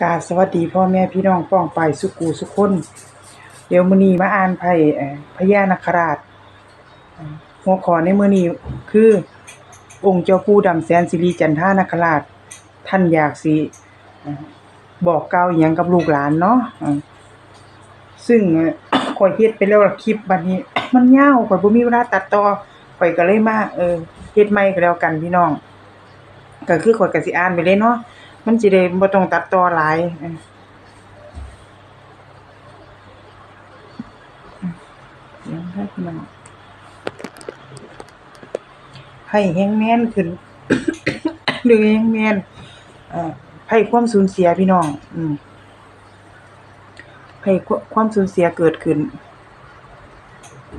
กาสวัสดีพ่อแม่พี่น้องป้องไปสุกูสุคนเดี๋ยวมือนีมาอ่านไพ่พญานาคราช หัวข้อในมือนีคือ องค์เจ้าปู่ดำแสนสิริจันทานาคราช ท่านอยากสิบอกเก่าอิหยังกับลูกหลานเนาะซึ่งเอ่อยเฮ็ดไปแล้วละคลิปบัดนี้ มันยาวข้อยบ่มีเวลาตัดต่อข้อยก็เลยมาเออเฮ็ดใหม่ก็แล้วกันพี่น้อง ก็คือข้อยก็สิอ่านไปเลยเนาะ มันสิได้บ่ต้องตัดต่อหลายออเดี๋ยวให้พี่น้องให้แฮงแม่นขึ้นหรือแฮงแม่นอ่อให้ความสูญเสียพี่น้อง อืมให้ความสูญเสียเกิดขึ้น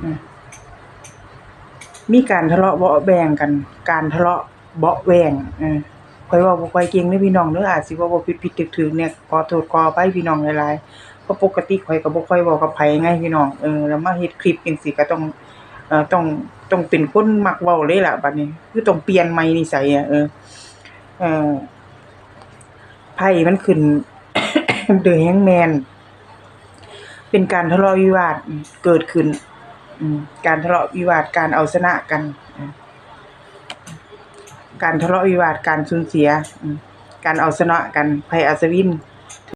อืมมีการทะเลาะเบาะแบ่งกัน การทะเลาะเบาะแว้งเออ ข่อยเว้าบ่ค่อยเก่งเด้อพี่น้องเด้ออาจสิเว้าบ่ผิดๆถึกๆเนี่ยขอโทษขออภัยพี่น้องหลายๆเพราะปกติข่อยก็บ่ค่อยเว้ากับไผไงพี่น้องเออแล้วมาเฮ็ดคลิปจังซี่ก็ต้องเอ่อต้องต้องเป็นคนมักเว้าเลยล่ะบัดนี้ คือต้องเปลี่ยนใหม่นิสัยอะเออเออไพ่มันขึ้น The Hangman เป็นการทะเลาะวิวาทเกิดขึ้นการทะเลาะวิวาทการเอาชนะกันอื การทะเลาะวิวาทการสูญเสีย การเอาชนะกันภัยอัศวิน